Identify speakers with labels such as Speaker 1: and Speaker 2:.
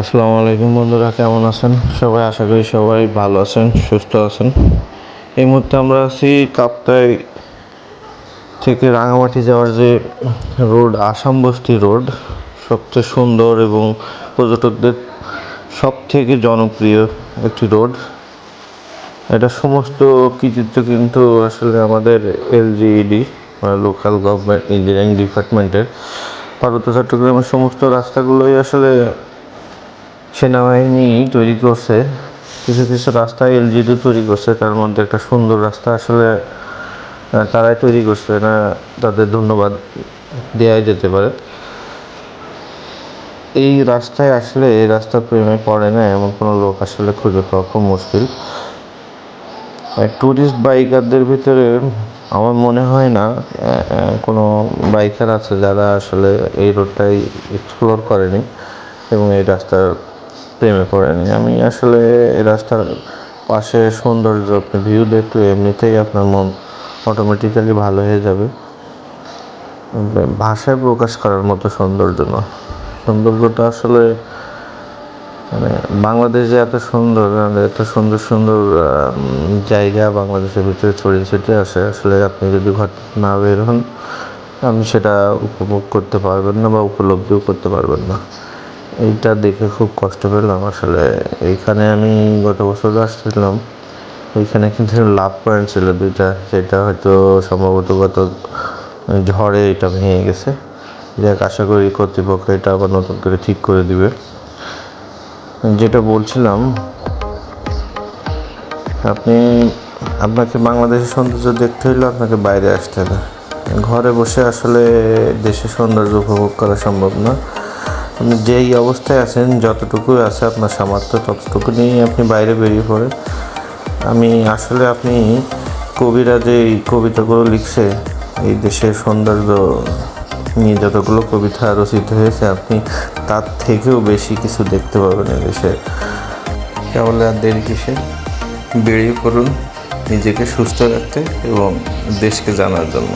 Speaker 1: আসসালামু আলাইকুম বন্ধুরা, কেমন আছেন? সবাই আশা করি সবাই ভালো আছেন, সুস্থ আছেন। এই মুহূর্তে আমরা আছি কাপ্তাই থেকে রাঙামাটি যাওয়ার যে রোড, আসাম বস্তি রোড, সবচেয়ে সুন্দর এবং পর্যটকদের সব থেকে জনপ্রিয় একটি রোড। এটা সমস্ত কৃতিত্ব কিন্তু আসলে আমাদের এলজিইডি লোকাল গভর্নমেন্ট ইঞ্জিনিয়ারিং ডিপার্টমেন্টের পার্বত্য চট্টগ্রামের সমস্ত রাস্তাগুলোই আসলে সেনাবাহিনী তৈরি করছে, কিছু কিছু রাস্তা এলজিডি তৈরি করছে, তার মধ্যে একটা সুন্দর রাস্তা আসলে তারাই তৈরি করছে, না তাদের ধন্যবাদ দেওয়াই যেতে পারে। এই রাস্তায় আসলে এই রাস্তার প্রেমে পড়ে না, এমন কোনো লোক আসলে খুঁজে পাওয়া খুব মুশকিল। ট্যুরিস্ট বাইকারদের ভিতরে আমার মনে হয় না কোনো বাইকার আছে যারা আসলে এই রোডটাই এক্সপ্লোর করেনি এবং এই রাস্তার প্রেমে পড়েনি। আমি আসলে রাস্তার পাশে সৌন্দর্য, আপনি ভিউ দেখলে এমনিতেই আপনার মন অটোমেটিক্যালি ভালো হয়ে যাবে। ভাষায় প্রকাশ করার মতো সৌন্দর্য না। সৌন্দর্যটা আসলে মানে বাংলাদেশ যে এত সুন্দর আর এত সুন্দর সুন্দর জায়গা বাংলাদেশের ভিতরে ছড়িয়ে ছিটিয়ে আছে আসলে আপনি যদি ঘর না বের হন, আপনি সেটা উপভোগ করতে পারবেন না বা উপলব্ধিও করতে পারবেন না। এইটা দেখে খুব কষ্ট পেলাম। আসলে এইখানে আমি গত বছর আসছিলাম ওইখানে কিন্তু লাভ পয়েন্ট ছিল দুইটা। সেটা হয়তো সম্ভবত গত ঝড়ে এটা ভেঙে গেছে। যাক, আশা করি কর্তৃপক্ষ এটা আবার নতুন করে ঠিক করে দিবে। যেটা বলছিলাম, আপনি, আপনাকে বাংলাদেশের সৌন্দর্য দেখতে হলে আপনাকে বাইরে আসতে হবে। ঘরে বসে আসলে দেশের সৌন্দর্য উপভোগ করা সম্ভব না। আপনি যেই অবস্থায় আছেন, যতটুকু আছে আপনার সামর্থ্য, ততটুকু নিয়েই আপনি বাইরে বেরিয়ে পড়েন। আমি আসলে আপনি কবিরা যে এই কবিতাগুলো লিখছে, এই দেশের সৌন্দর্য নিয়ে যতগুলো কবিতা রচিত হয়েছে, আপনি তার থেকেও বেশি কিছু দেখতে পাবেন দেশে। তাহলে আর দেরি কিসে? বেরিয়ে পড়ুন, নিজেকে সুস্থ রাখতে এবং দেশকে জানার জন্য।